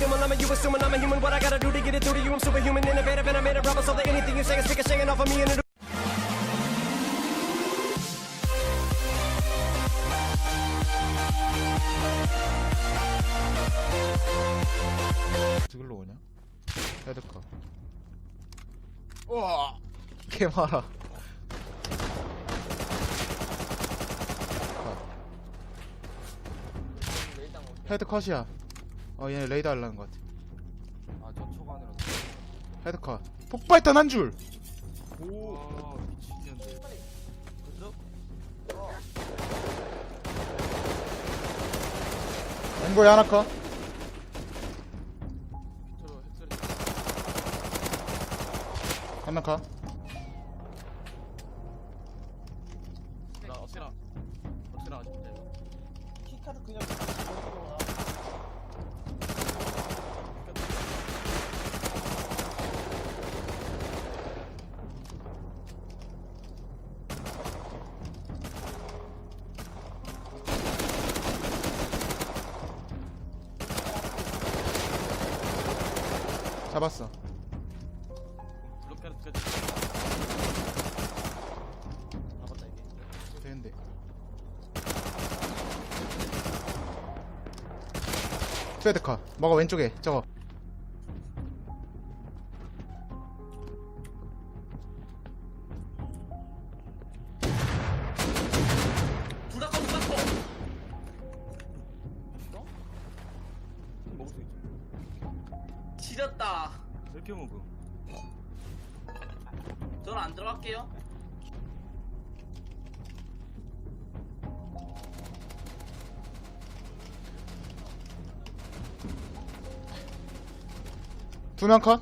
doing? I'm a you assuming I'm a human. What I gotta do to get it through to you? I'm superhuman, innovative, and I made a rubber so that anything you say is ricocheting off of me and it. 죽을로 오냐? 헤드카 우와 개 많아 헤드 컷이야 어 얘네 레이더 하려는 것 같아. 아 저 초반으로. 헤드 컷. 폭발탄 한줄! 오 미친년들. 그죠? 앵보이 하나 컷. 저 핵소리 하나 컷. 나 어시나 어시나 아쉽다 이거 키카드 그냥 잡았어. 블록카르트까지 잡았다 이게 되는데. 헤드 컷 먹어 왼쪽에 저거 왜 이렇게 먹음 저는 안 들어갈게요. 두명 컷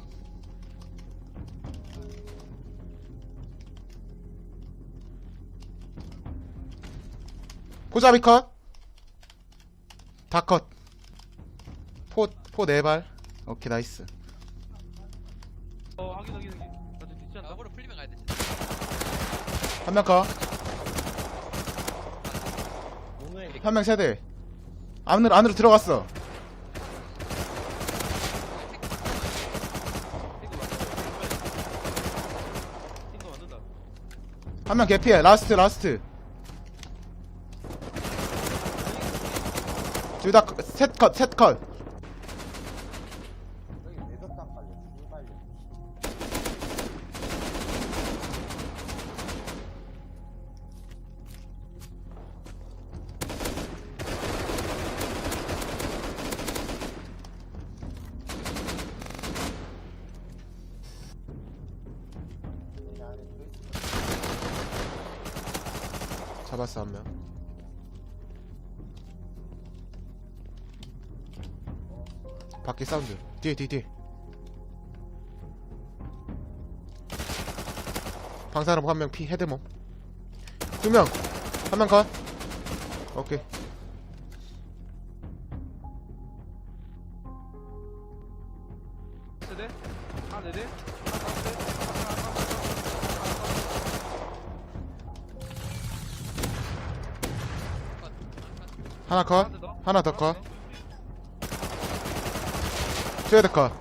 포자비 컷. 다 컷. 포, 포 네 발. 오케이, 나이스. 어 확인 확인 확인 나도 뒤지 않나? 역으로 풀리면 가야 돼. 한명 컷. 오늘 한명 세대. 안으로, 안으로 들어갔어. 띵거 만든다 한 명 개피해. 라스트, 라스트. 둘 다, 셋 컷, 셋 컷. 잡았어, 한 명. 밖에 사운드. 뒤에, 뒤에, 뒤에. 방사람 한 명 피, 헤드몸. 두 명. 한 명 컷. 오케이. 하나 컷. 대? 하나 더 컷. 트레드 컷.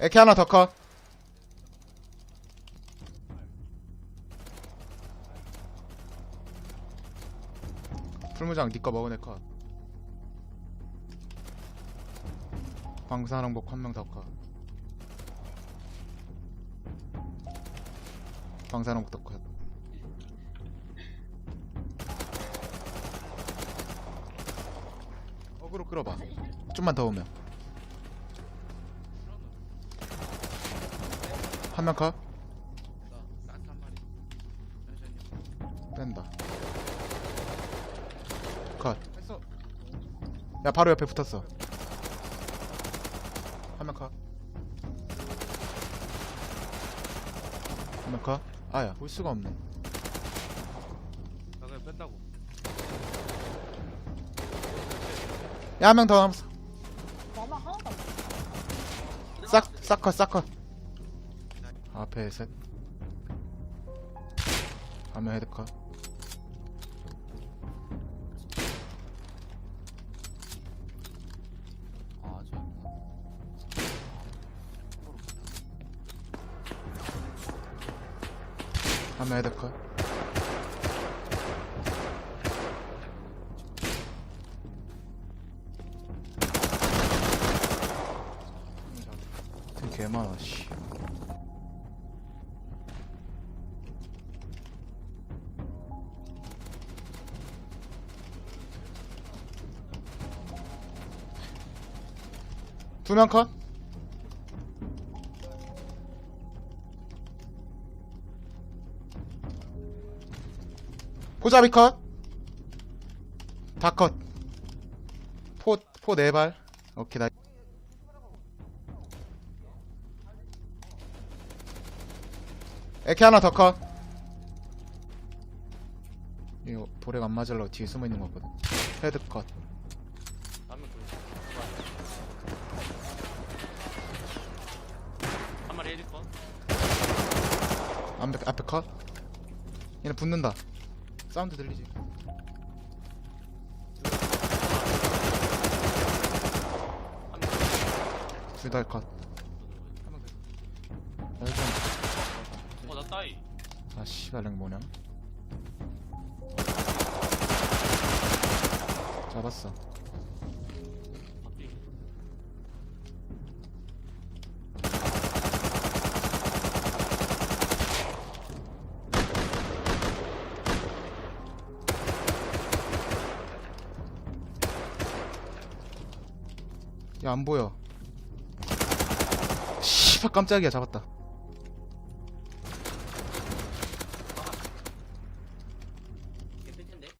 에케 하나 더 컷. 풀무장 니꺼 먹으네 컷. 방사능복 한 명 더 컷. 방사능복 더컷. 어그로 끌어봐. 좀만 더 오면. 한 명 컷. 뺀다 컷 했어 야 바로 옆에 붙었어. 한명 컷. 한명 컷. 아야 볼 수가 없네. 나 그냥 뺀다고. 야 한 명 더. 남았어 나만 하나도 안 보여. 싹 싹컷 싹컷. 앞에 셋. 한명 헤드컷 한명 헤드 컷 개 많아 씨 두명 컷? 포자비 컷? 다 컷. 포, 포 네 발. 오케이, 나. 에케 하나 더 컷. 이거 보레가 안 맞으려고 뒤에 숨어 있는 거거든. 헤드 컷. 한 마리 헤드 건. 앞에, 앞에 컷. 얘네 붙는다. 사운드 들리지? 둘다 컷. 야, 일단, 어나 따이. 아, 씨발, 랭 뭐냐? 잡았어. 야, 안 보여. 씨발, 깜짝이야, 잡았다.